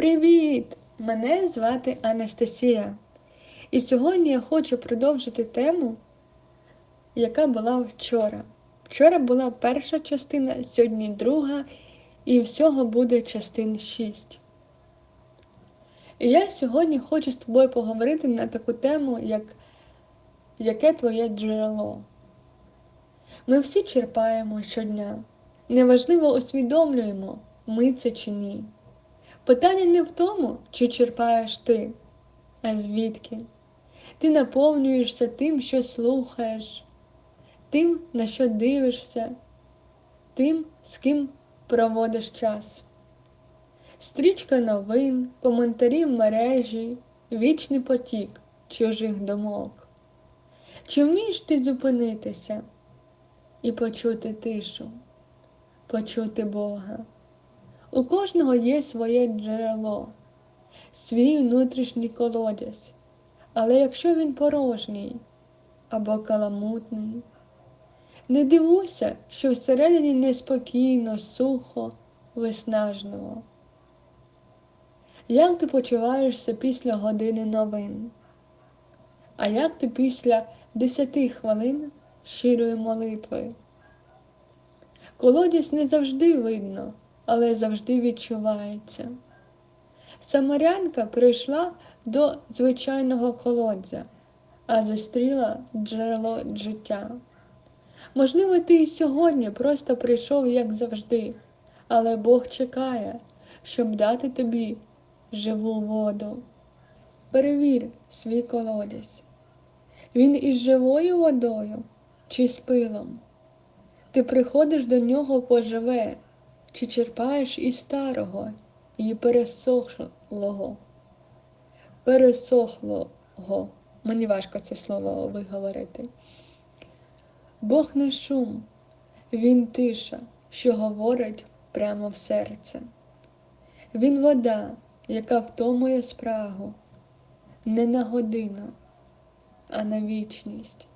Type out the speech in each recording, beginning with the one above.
Привіт! Мене звати Анастасія. І сьогодні я хочу продовжити тему, яка була вчора. Вчора була перша частина, сьогодні друга, і всього буде частин 6. І я сьогодні хочу з тобою поговорити на таку тему, як яке твоє джерело. Ми всі черпаємо щодня. Неважливо усвідомлюємо, ми це чи ні. Питання не в тому, чи черпаєш ти, а звідки. Ти наповнюєшся тим, що слухаєш, тим, на що дивишся, тим, з ким проводиш час. Стрічка новин, коментарі в мережі, вічний потік чужих думок. Чи вмієш ти зупинитися і почути тишу, почути Бога? У кожного є своє джерело, свій внутрішній колодязь, але якщо він порожній або каламутний, не дивуйся, що всередині неспокійно, сухо, виснажливо. Як ти почуваєшся після години новин? А як ти після десяти хвилин щирої молитви? Колодязь не завжди видно але завжди відчувається. Самарянка прийшла до звичайного колодця, а зустріла джерело життя. Можливо, ти і сьогодні просто прийшов, як завжди, але Бог чекає, щоб дати тобі живу воду. Перевір свій колодязь. Він із живою водою чи з пилом. Ти приходиш до нього поживе. Чи черпаєш із старого і пересохлого? Пересохлого. Мені важко це слово виговорити. Бог не шум, Він тиша, що говорить прямо в серце. Він вода, яка втомує спрагу, не на годину, а на вічність.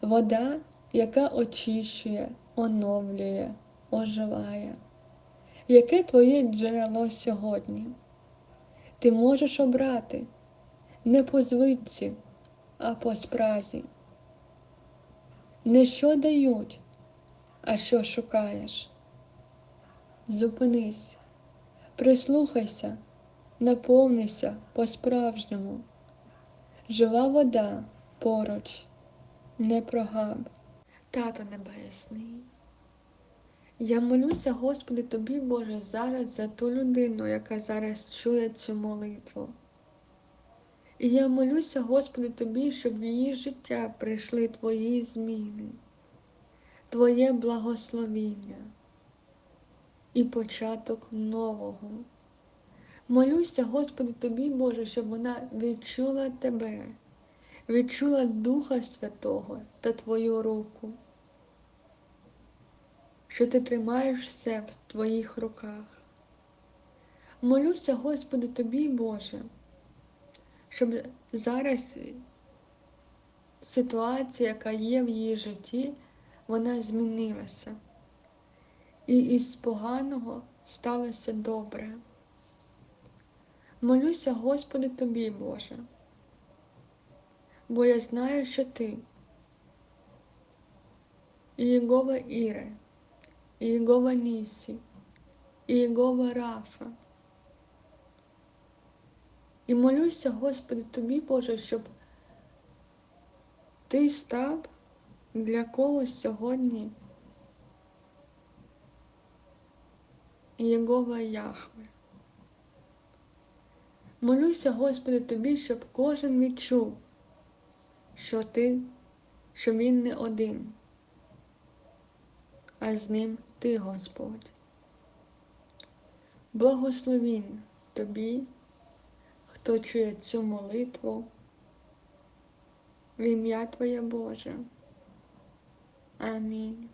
Вода, яка очищує, оновлює оживає. Яке твоє джерело сьогодні? Ти можеш обрати не по звичці, а по спразі. Не що дають, а що шукаєш. Зупинись, прислухайся, наповнися по-справжньому. Жива вода поруч, не прогаб. Тато Небесний. Я молюся, Господи, Тобі, Боже, зараз за ту людину, яка зараз чує цю молитву. І я молюся, Господи, Тобі, щоб в її життя прийшли Твої зміни, Твоє благословіння і початок нового. Молюся, Господи, Тобі, Боже, щоб вона відчула Тебе, відчула Духа Святого та Твою руку що ти тримаєш все в твоїх руках. Молюся, Господи, тобі, Боже, щоб зараз ситуація, яка є в її житті, вона змінилася. І із поганого сталося добре. Молюся, Господи, тобі, Боже, бо я знаю, що ти, Єгова Іре. Єгова Нісі, Єгова Рафа. І молюся, Господи, Тобі, Боже, щоб Ти став для когось сьогодні Єгова Яхве. Молюся, Господи, Тобі, щоб кожен відчув, що ти, що він не один а з ним ти, Господь. Благословін тобі, хто чує цю молитву, в ім'я Твоє Боже. Амінь.